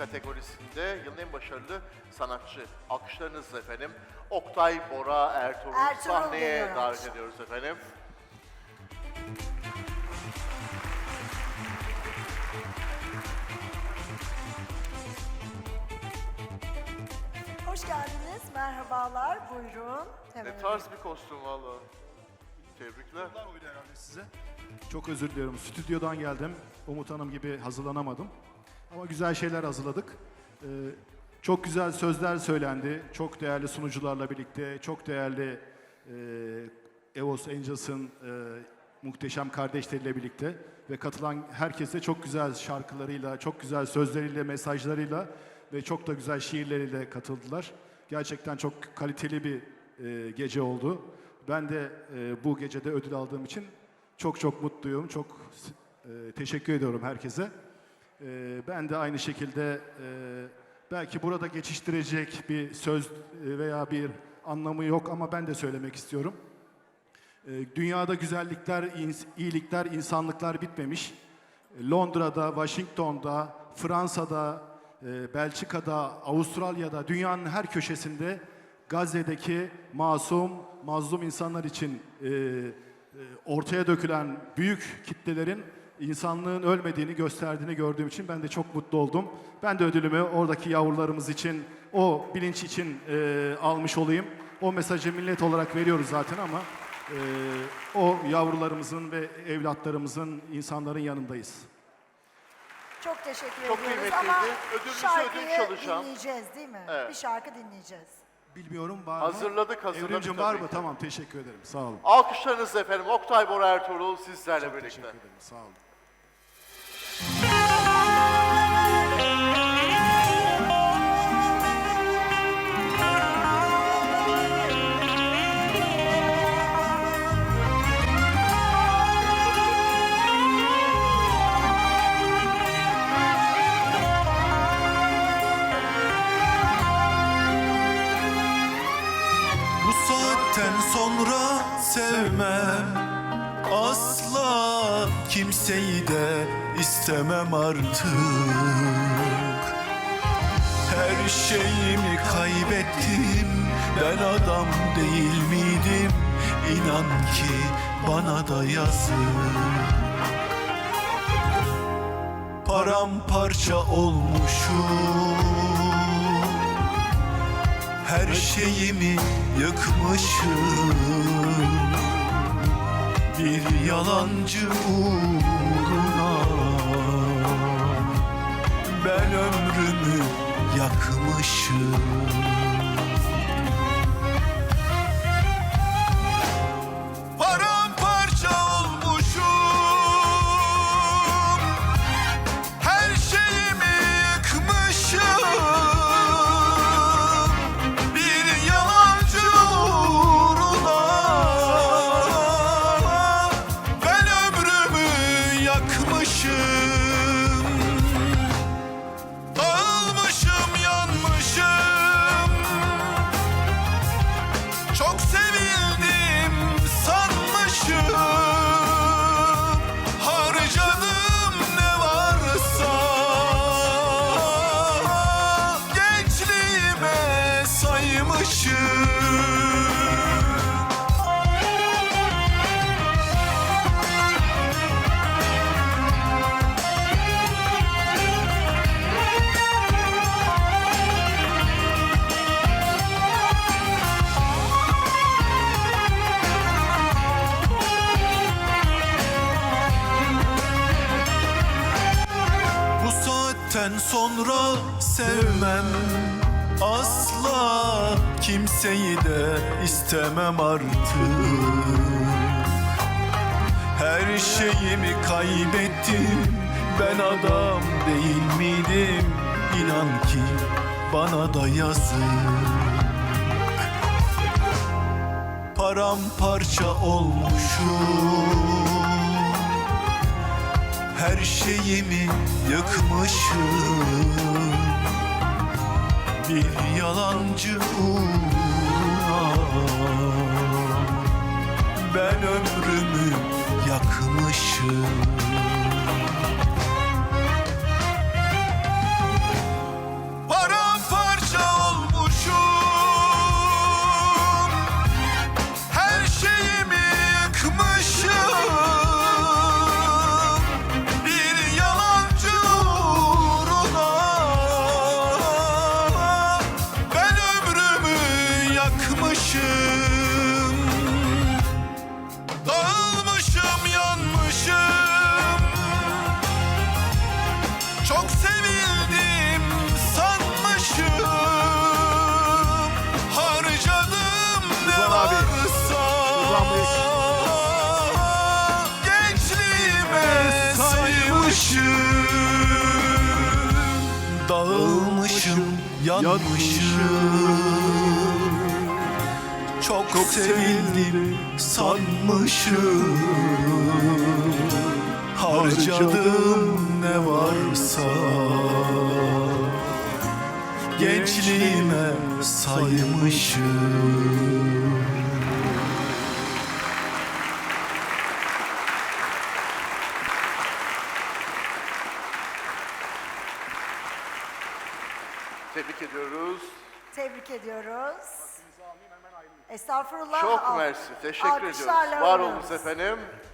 kategorisinde yılın en başarılı sanatçı. Alkışlarınızla efendim. Oktay Bora Ertuğrul, Ertuğrul sahneye geliyor davet ediyoruz efendim. Hoş geldiniz. Merhabalar. Buyurun. Temel Ne tarz bir kostüm valla. Tebrikler. Yıllar oydu herhalde size. Çok özür diliyorum. Stüdyodan geldim. Umut Hanım gibi hazırlanamadım. Ama güzel şeyler hazırladık. Ee, çok güzel sözler söylendi. Çok değerli sunucularla birlikte, çok değerli e, Evos Angels'ın e, muhteşem kardeşleriyle birlikte ve katılan herkese çok güzel şarkılarıyla, çok güzel sözleriyle, mesajlarıyla ve çok da güzel şiirleriyle katıldılar. Gerçekten çok kaliteli bir e, gece oldu. Ben de e, bu gecede ödül aldığım için çok çok mutluyum. Çok e, teşekkür ediyorum herkese. E, ben de aynı şekilde e, belki burada geçiştirecek bir söz e, veya bir anlamı yok ama ben de söylemek istiyorum. E, Dünyada güzellikler, ins- iyilikler, insanlıklar bitmemiş. Londra'da, Washington'da, Fransa'da, e, Belçika'da, Avustralya'da, dünyanın her köşesinde Gazze'deki masum, mazlum insanlar için e, e, ortaya dökülen büyük kitlelerin insanlığın ölmediğini gösterdiğini gördüğüm için ben de çok mutlu oldum. Ben de ödülümü oradaki yavrularımız için, o bilinç için e, almış olayım. O mesajı millet olarak veriyoruz zaten ama e, o yavrularımızın ve evlatlarımızın, insanların yanındayız. Çok teşekkür Çok ediyoruz kıymetliydi. ama Ödülünüzü şarkıyı ödünç alacağım. dinleyeceğiz değil mi? Evet. Bir şarkı dinleyeceğiz. Bilmiyorum var mı? Hazırladık, hazırladık Evrimcim var tabii mı? ki. Tamam teşekkür ederim. Sağ olun. Alkışlarınızla efendim. Oktay Bora Ertuğrul sizlerle birlikte. Teşekkür ederim. Sağ olun. Saatten sonra sevmem Asla kimseyi de istemem artık. Her şeyimi kaybettim. Ben adam değil miydim? İnan ki bana da yazık. Paramparça olmuşum. Her şeyimi yıkmışım Bir yalancı uğruna. Ben ömrümü yakmışım saatten sonra sevmem Asla kimseyi de istemem artık. Her şeyimi kaybettim. Ben adam değil miydim? İnan ki bana da yazık. Paramparça olmuşum. Her şeyimi yıkmışım Bir yalancı uğruna Ben ömrümü yakmışım Dağılmışım, yanmışım. Çok, çok sevildim sanmışım. Harcadım ne varsa Gençliğime saymışım Tebrik ediyoruz. Tebrik ediyoruz. Estağfurullah. Çok mersi. Teşekkür ediyoruz. Var olunuz efendim.